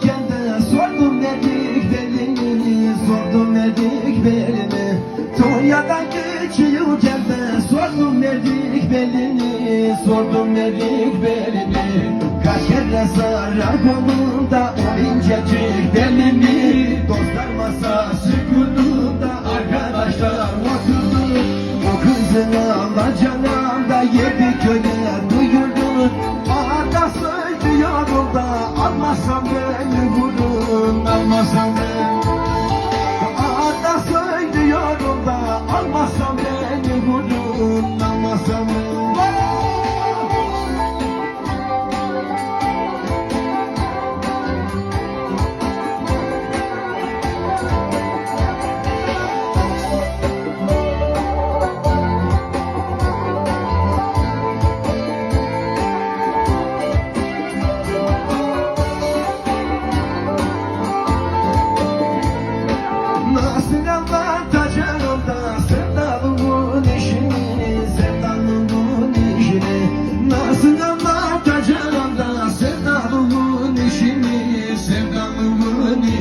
okurken sordum verdik belini Sordum verdik belini Tonya'dan geçiyorken de sordum verdik belini Sordum verdik belini Kaç kere sarar kolunda o incecik belini Dostlar masa sükununda arkadaşlar oturdu. O kızın alacağına da yedi Almazsam beni vurun Almazsam beni Ağda söylüyorum da almazsam beni vurun almazsam Nasıl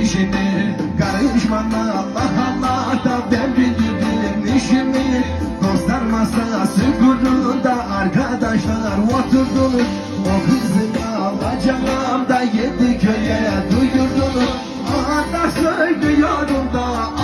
işini Karışmana Allah Allah da ben bilirim işimi. Dostlar masası kurduğunda arkadaşlar oturdunuz O kızı alacağım yedi köye duyurdunuz Aha da söylüyorum da